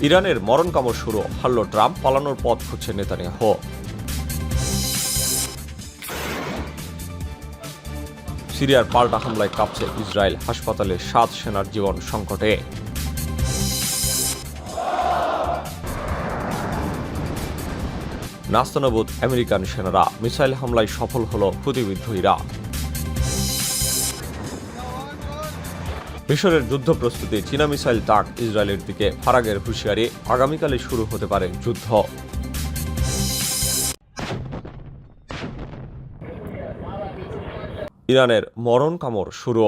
ইরানের মরণ কামড় শুরু, হারল ট্রাম্প, পালানোর পথ খুঁজছে নেতানিয়াহু। সিরিয়ার পাল্টা হামলায় কাঁপছে ইসরায়েল, হাসপাতালে সাত সেনার জীবন সংকটে। নাস্তানবুদ আমেরিকান সেনারা মিসাইল হামলায় সফল হল হুতিবিদ্ধ ইরা মিশরের যুদ্ধ প্রস্তুতি, চীনা মিসাইল তাক ইসরায়েলের দিকে ফারাগের হুঁশিয়ারি আগামীকালে শুরু হতে পারে যুদ্ধ। ইরানের মরণ কামড় শুরু।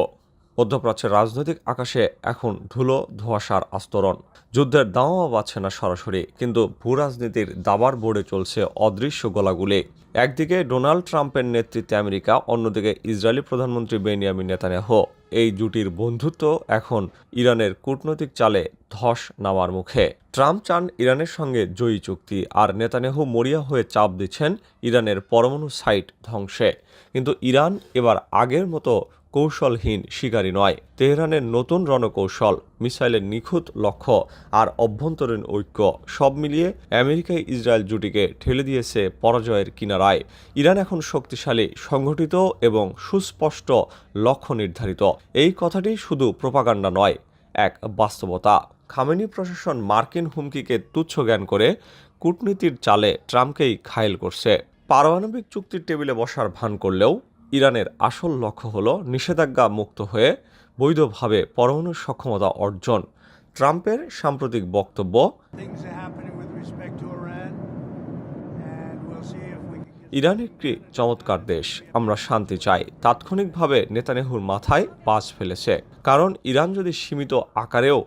মধ্যপ্রাচ্যের রাজনৈতিক আকাশে এখন ধুলো, ধোঁয়াশার আস্তরণ। যুদ্ধের দাওয়া পাচ্ছে না সরাসরি, কিন্তু ভূ রাজনীতির দাবার বোর্ডে চলছে অদৃশ্য গোলাগুলি। একদিকে ডোনাল্ড ট্রাম্পের নেতৃত্বে আমেরিকা, অন্যদিকে ইসরায়েলি প্রধানমন্ত্রী বেনিয়ামিন নেতানিয়াহু। এই জুটির বন্ধুত্ব এখন ইরানের কূটনৈতিক চালে ধস নামার মুখে। ট্রাম্প চান ইরানের সঙ্গে জয়ী চুক্তি, আর নেতানিয়াহু মরিয়া হয়ে চাপ দিচ্ছেন ইরানের পরমাণু সাইট ধ্বংসে। কিন্তু ইরান এবার আগের মতো কৌশলহীন শিকারী নয়। তেহরানের নতুন রণকৌশল, মিসাইলের নিখুঁত লক্ষ্য আর অভ্যন্তরীণ ঐক্য সব মিলিয়ে আমেরিকায় ইসরায়েল জুটিকে ঠেলে দিয়েছে পরাজয়ের কিনারায়। ইরান এখন শক্তিশালী, সংগঠিত এবং সুস্পষ্ট লক্ষ্য নির্ধারিত। এই কথাটি শুধু প্রপাগান্ডা নয়, এক বাস্তবতা। খামেনি প্রশাসন মার্কিন হুমকিকে তুচ্ছ জ্ঞান করে কূটনীতির চালে ট্রাম্পকেই খায়েল করছে। পারমাণবিক চুক্তির টেবিলে বসার ভান করলেও ইরানের আসল লক্ষ্য হল নিষেধাজ্ঞা মুক্ত হয়ে বৈধভাবে পরমাণু সক্ষমতা অর্জন ট্রাম্পের সাম্প্রতিক বক্তব্য. ইরান একটি চমৎকার দেশ আমরা শান্তি চাই তাৎক্ষণিকভাবে নেতানেহুর মাথায় বাজ ফেলেছে কারণ ইরান যদি সীমিত আকারেও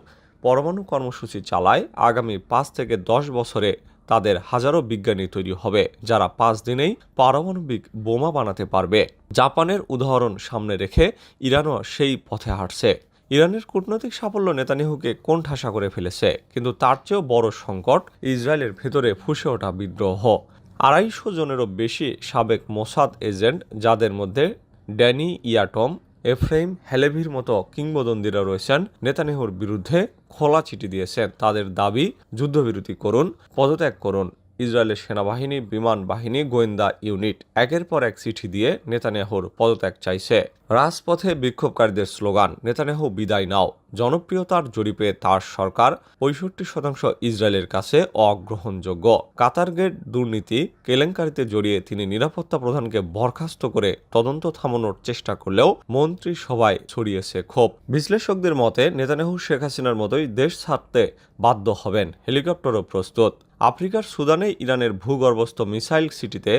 পরমাণু কর্মসূচি চালায় আগামী পাঁচ থেকে দশ বছরে তাদের হাজারো বিজ্ঞানী তৈরি হবে, যারা পাঁচ দিনেই পারমাণবিক বোমা বানাতে পারবে। জাপানের উদাহরণ সামনে রেখে ইরানও সেই পথে হাঁটছে। ইরানের কূটনৈতিক সাফল্য নেতানিয়াহুকে কোণঠাসা করে ফেলেছে, কিন্তু তার চেয়েও বড় সংকট ইসরায়েলের ভেতরে ফুসে ওঠা বিদ্রোহ। আড়াইশো জনেরও বেশি সাবেক মোসাদ এজেন্ট, যাদের মধ্যে ড্যানি ইয়াটম এফ্রেম হেলেভির মতো কিংবদন্তিরা রয়েছেন। নেতানেহুর বিরুদ্ধে খোলা চিঠি দিয়েছেন। তাদের দাবি, যুদ্ধবিরতি করুন, পদত্যাগ করুন। ইসরায়েলের সেনাবাহিনী, বিমান বাহিনী, গোয়েন্দা ইউনিট একের পর এক চিঠি দিয়ে নেতানিয়াহুর পদত্যাগ চাইছে। রাজপথে বিক্ষোভকারীদের স্লোগান, নেতানিয়াহু, বিদায় নাও। জনপ্রিয়তার জরিপে তার সরকার পঁয়ষট্টি শতাংশ ইসরায়েলের কাছে অগ্রহণযোগ্য। কাতারগেট দুর্নীতি কেলেঙ্কারিতে জড়িয়ে তিনি নিরাপত্তা প্রধানকে বরখাস্ত করে তদন্ত থামানোর চেষ্টা করলেও মন্ত্রী সভায় ছড়িয়েছে ক্ষোভ। বিশ্লেষকদের মতে, নেতানিয়াহু শেখ হাসিনার মতোই দেশ ছাড়তে বাধ্য হবেন। হেলিকপ্টারও প্রস্তুত। আফ্রিকার সুদানে ইরানের ভূগর্ভস্থ মিসাইল সিটিতে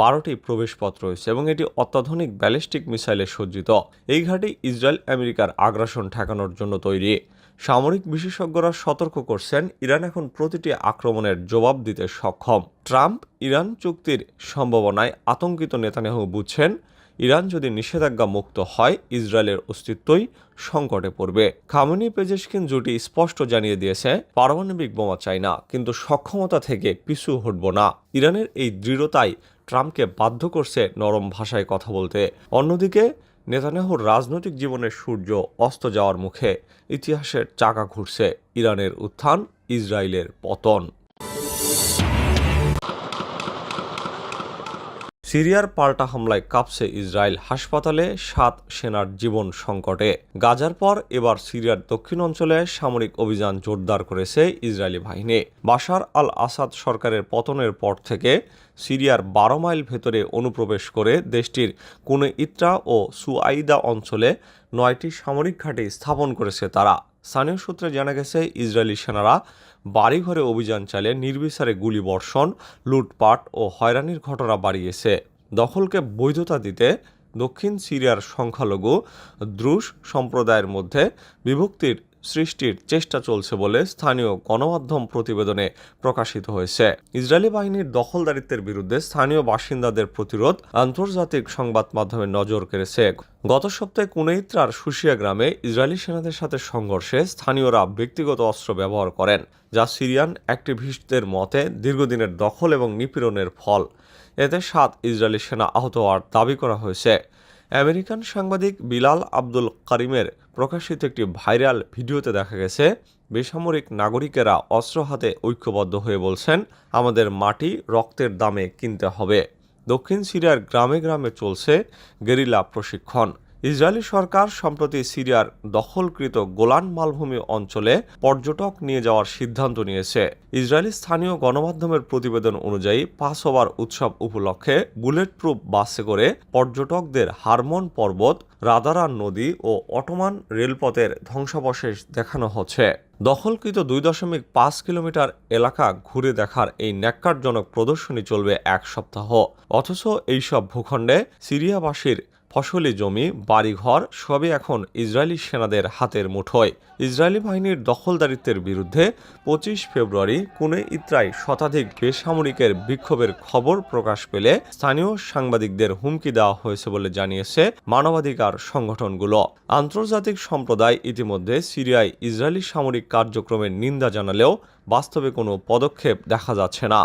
বারোটি প্রবেশপথ রয়েছে এবং এটি অত্যাধুনিক ব্যালিস্টিক মিসাইলে সজ্জিত। এই ঘাঁটি ইসরায়েল আমেরিকার আগ্রাসন ঠেকানোর জন্য তৈরি। সামরিক বিশেষজ্ঞরা সতর্ক করছেন, ইরান এখন প্রতিটি আক্রমণের জবাব দিতে সক্ষম। ট্রাম্প ইরান চুক্তির সম্ভাবনায় আতঙ্কিত নেতানিয়াহু বুঝছেন ইরান যদি নিষেধাজ্ঞা মুক্ত হয়, ইসরায়েলের অস্তিত্বই সংকটে পড়বে। খামেনি পেজেশকিন জুটি স্পষ্ট জানিয়ে দিয়েছে, পারমাণবিক বোমা চাই না, কিন্তু সক্ষমতা থেকে পিছু হটব না। ইরানের এই দৃঢ়তাই ট্রাম্পকে বাধ্য করছে নরম ভাষায় কথা বলতে। অন্যদিকে, নেতানিয়াহুর রাজনৈতিক জীবনের সূর্য অস্ত যাওয়ার মুখে ইতিহাসের চাকা ঘুরছে ইরানের উত্থান, ইসরায়েলের পতন। সিরিয়ার পাল্টা হামলায় কাঁপছে ইসরায়েল হাসপাতালে সাত সেনার জীবন সংকটে। গাজার পর এবার সিরিয়ার দক্ষিণ অঞ্চলে সামরিক অভিযান জোরদার করেছে ইসরায়েলি বাহিনী। বাশার আল আসাদ সরকারের পতনের পর থেকে সিরিয়ার বারো মাইল ভেতরে অনুপ্রবেশ করে দেশটির কুনে ইত্রা ও সুআইদা অঞ্চলে নয়টি সামরিক ঘাঁটি স্থাপন করেছে তারা। স্থানীয় সূত্রে জানা গেছে, ইসরায়েলি সেনারা বাড়িঘরে অভিযান চালিয়ে নির্বিচারে গুলি বর্ষণ লুটপাট ও হয়রানির ঘটনা বাড়িয়েছে। দখলকে বৈধতা দিতে দক্ষিণ সিরিয়ার সংখ্যালঘু দ্রুশ সম্প্রদায়ের মধ্যে বিভক্তির সৃষ্টির চেষ্টা চলছে বলে স্থানীয় গণমাধ্যম প্রতিবেদনে প্রকাশিত হয়েছে। ইসরায়েলি বাহিনীর দখলদারিত্বের বিরুদ্ধে স্থানীয় বাসিন্দাদের প্রতিরোধ আন্তর্জাতিক সংবাদ মাধ্যমে নজর কেড়েছে। গত সপ্তাহে কুনেইত্রার সুশিয়া গ্রামে ইসরায়েলি সেনাদের সাথে সংঘর্ষে স্থানীয়রা ব্যক্তিগত অস্ত্র ব্যবহার করেন, যা সিরিয়ান অ্যাক্টিভিস্টদের মতে দীর্ঘদিনের দখল এবং নিপীড়নের ফল। এতে সাত ইসরায়েলি সেনা আহত হওয়ার দাবি করা হয়েছে। আমেরিকান সাংবাদিক বিলাল আব্দুল কারিমের প্রকাশিত একটি ভাইরাল ভিডিওতে দেখা গেছে, বেসামরিক নাগরিকেরা অস্ত্র হাতে ঐক্যবদ্ধ হয়ে বলছেন, আমাদের মাটি রক্তের দামে কিনতে হবে। দক্ষিণ সিরিয়ার গ্রামে গ্রামে চলছে গেরিলা প্রশিক্ষণ। ইসরায়েলি সরকার সম্প্রতি সিরিয়ার দখলকৃত গোলান মালভূমি অঞ্চলে পর্যটক নিয়ে যাওয়ার সিদ্ধান্ত নিয়েছে। ইসরায়েলি স্থানীয় গণমাধ্যমের প্রতিবেদন অনুযায়ী পাস ওভার উৎসব উপলক্ষে বুলেট প্রুফ বাসে করে পর্যটকদের হারমন পর্বত রাদারান নদী ও অটোমান রেলপথের ধ্বংসাবশেষ দেখানো হচ্ছে। দখলকৃত দুই দশমিক পাঁচ কিলোমিটার এলাকা ঘুরে দেখার এই ন্যাক্কারজনক প্রদর্শনী চলবে এক সপ্তাহ। অথচ এইসব ভূখণ্ডে সিরিয়াবাসীর ফসলি জমি, বাড়িঘর সবই এখন ইসরায়েলি সেনাদের হাতের মুঠোয়। ইসরায়েলি বাহিনীর দখলদারিত্বের বিরুদ্ধে পঁচিশ ফেব্রুয়ারি কুনে ইত্রায় শতাধিক বেসামরিকের বিক্ষোভের খবর প্রকাশ পেলে স্থানীয় সাংবাদিকদের হুমকি দেওয়া হয়েছে বলে জানিয়েছে মানবাধিকার সংগঠনগুলো। আন্তর্জাতিক সম্প্রদায় ইতিমধ্যে সিরিয়ায় ইসরায়েলি সামরিক কার্যক্রমের নিন্দা জানালেও বাস্তবে কোনো পদক্ষেপ দেখা যাচ্ছে না।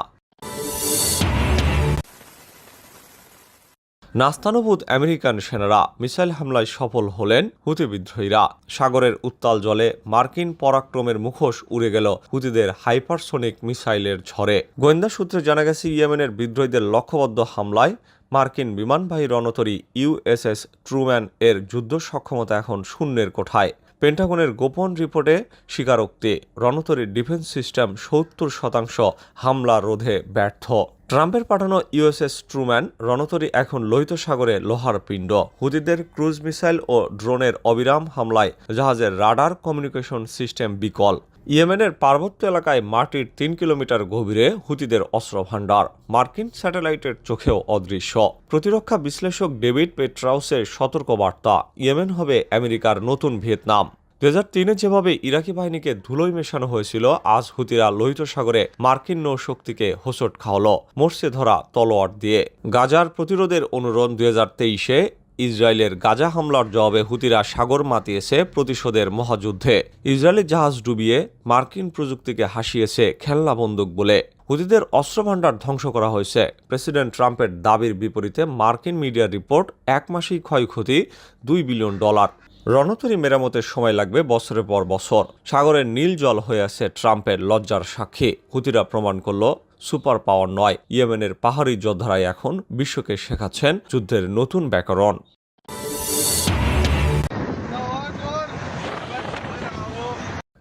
নাস্তানুভূত আমেরিকান সেনারা মিসাইল হামলায় সফল হলেন হুতি বিদ্রোহীরা। সাগরের উত্তাল জলে মার্কিন পরাক্রমের মুখোশ উড়ে গেল হুতিদের হাইপারসোনিক মিসাইলের ঝড়ে। গোয়েন্দা সূত্রে জানা গেছে, ইয়েমেনের বিদ্রোহীদের লক্ষ্যবদ্ধ হামলায় মার্কিন বিমানবাহী রণতরী ইউএসএস ট্রুম্যান এর যুদ্ধ সক্ষমতা এখন শূন্যের কোঠায়। পেন্টাগনের গোপন রিপোর্টে স্বীকারোক্তি, রণতরীর ডিফেন্স সিস্টেম সত্তর শতাংশ হামলা রোধে ব্যর্থ। ট্রাম্পের পাঠানো ইউএসএস ট্রুম্যান রণতরী এখন লোহিত সাগরে লোহার পিণ্ড। হুদিদের ক্রুজ মিসাইল ও ড্রোনের অবিরাম হামলায় জাহাজের রাডার কমিউনিকেশন সিস্টেম বিকল। ইয়েমেনের পার্বত্য এলাকায় মাটির তিন কিলোমিটার গভীরে হুতিদের অস্ত্র ভাণ্ডার মার্কিন স্যাটেলাইটের চোখেও অদৃশ্য। প্রতিরক্ষা বিশ্লেষক ডেভিড পেট্রাউসের সতর্কবার্তা, ইয়েমেন হবে আমেরিকার নতুন ভিয়েতনাম। দু হাজার তিনে যেভাবে ইরাকি বাহিনীকে ধুলোয় মেশানো হয়েছিল, আজ হুতিরা লোহিত সাগরে মার্কিন নৌশক্তিকে হোসট খাওয়ালো মরসে ধরা তলোয়ার দিয়ে। গাজার প্রতিরোধের অনুরোধ দুই হাজার তেইশে, ইসরায়েলের গাজা হামলার জবাবে হুতিরা সাগর মাতিয়েছে প্রতিশোধের মহাযুদ্ধে। ইসরায়েলি জাহাজ ডুবিয়ে মার্কিন প্রযুক্তিকে হাসিয়েছে খেলনা বন্দুক বলে। হুতিদের অস্ত্রভাণ্ডার ধ্বংস করা হয়েছে। প্রেসিডেন্ট ট্রাম্পের দাবির বিপরীতে মার্কিন মিডিয়ার রিপোর্ট, এক মাসেই ক্ষয়ক্ষতি দুই বিলিয়ন ডলার। রণতরী মেরামতের সময় লাগবে বছরের পর বছর। সাগরের নীল জল হয়ে আছে ট্রাম্পের লজ্জার সাক্ষী। হুতিরা প্রমাণ করল, সুপার পাওয়ার নয়। ইয়েমেনের পাহাড়ি যোদ্ধারাই এখন বিশ্বকে শেখাচ্ছেন যুদ্ধের নতুন ব্যাকরণ।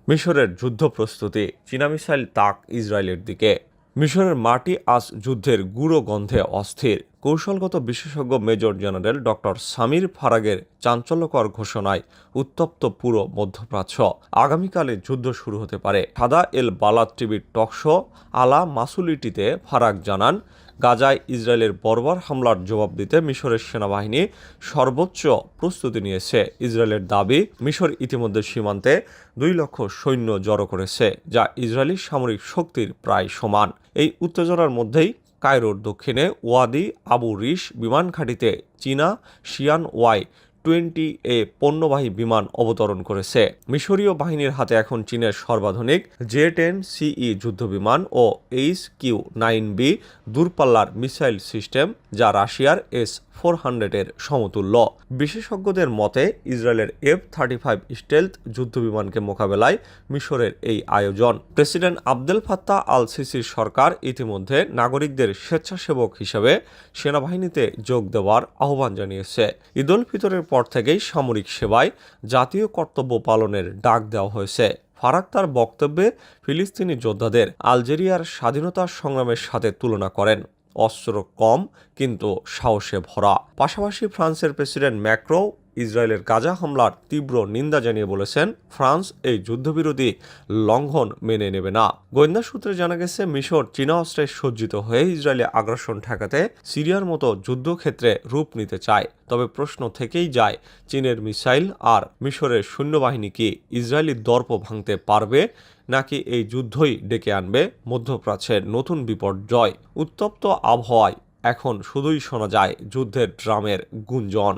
মিশরের যুদ্ধ প্রস্তুতি, চীনা মিসাইল তাক ইসরায়েলের দিকে। মিশরের মাটি আজ যুদ্ধের গুঁড়ো গন্ধে অস্থির। কৌশলগত বিশেষজ্ঞ মেজর জেনারেল ডক্টর সামির ফারাগের চাঞ্চল্যকর ঘোষণায় উত্তপ্ত পুরো মধ্যপ্রাচ্য। আগামীকালে যুদ্ধ শুরু হতে পারে। সাদা এল বালাদ টিভির টকশো আলা মাসুলিটিতে ফারাক জানান গাজায় ইসরায়েলের বর্বর হামলার জবাব দিতে মিশরের সেনাবাহিনী সর্বোচ্চ প্রস্তুতি নিয়েছে। ইসরায়েলের দাবি, মিশর ইতিমধ্যে সীমান্তে দুই লক্ষ সৈন্য জড়ো করেছে, যা ইসরায়েলি সামরিক শক্তির প্রায় সমান। এই উত্তেজনার মধ্যেই কায়রোর দক্ষিণে ওয়াদি আবু রিশ বিমান ঘাঁটিতে চীনা শিয়ান ওয়াই টোয়েন্টি এ পণ্যবাহী বিমান অবতরণ করেছে। মিশরীয় বাহিনীর হাতে এখন চীনের সর্বাধুনিক জে টেন সিই যুদ্ধবিমান ও এইচ কিউ নাইন বি দূরপাল্লার মিসাইল সিস্টেম, যা রাশিয়ার এস ফোর হান্ড্রেডের সমতুল্য। বিশেষজ্ঞদের মতে, ইসরায়েলের এফ থার্টি ফাইভ স্টেলথ যুদ্ধবিমানকে মোকাবেলায় মিশরের এই আয়োজন। প্রেসিডেন্ট আবদেল ফাত্তা আল সিসির সরকার ইতিমধ্যে নাগরিকদের স্বেচ্ছাসেবক হিসেবে সেনাবাহিনীতে যোগ দেওয়ার আহ্বান জানিয়েছে। ঈদুল ফিতরের পর থেকেই সামরিক সেবায় জাতীয় কর্তব্য পালনের ডাক দেওয়া হয়েছে। ফারাক তার বক্তব্যে ফিলিস্তিনি যোদ্ধাদের আলজেরিয়ার স্বাধীনতা সংগ্রামের সাথে তুলনা করেন। অস্ত্র কম, কিন্তু সাহসে ভরা। পাশাপাশি ফ্রান্সের প্রেসিডেন্ট ম্যাক্রো ইসরায়েলের গাজা হামলার তীব্র নিন্দা জানিয়ে বলেছেন ফ্রান্স এই যুদ্ধবিরোধী লঙ্ঘন মেনে নেবে না। গোয়েন্দা সূত্রে জানা গেছে, মিশর চীনা অস্ত্রে সজ্জিত হয়ে ইসরায়েলে আগ্রাসন ঠেকাতে সিরিয়ার মতো যুদ্ধক্ষেত্রে রূপ নিতে চায়। তবে প্রশ্ন থেকেই যায়, চীনের মিসাইল আর মিশরের সৈন্যবাহিনী কি ইসরায়েলি দর্প ভাঙতে পারবে, নাকি এই যুদ্ধই ডেকে আনবে মধ্যপ্রাচ্যের নতুন বিপর্যয়? উত্তপ্ত আবহাওয়ায় এখন শুধুই শোনা যায় যুদ্ধের ড্রামের গুঞ্জন।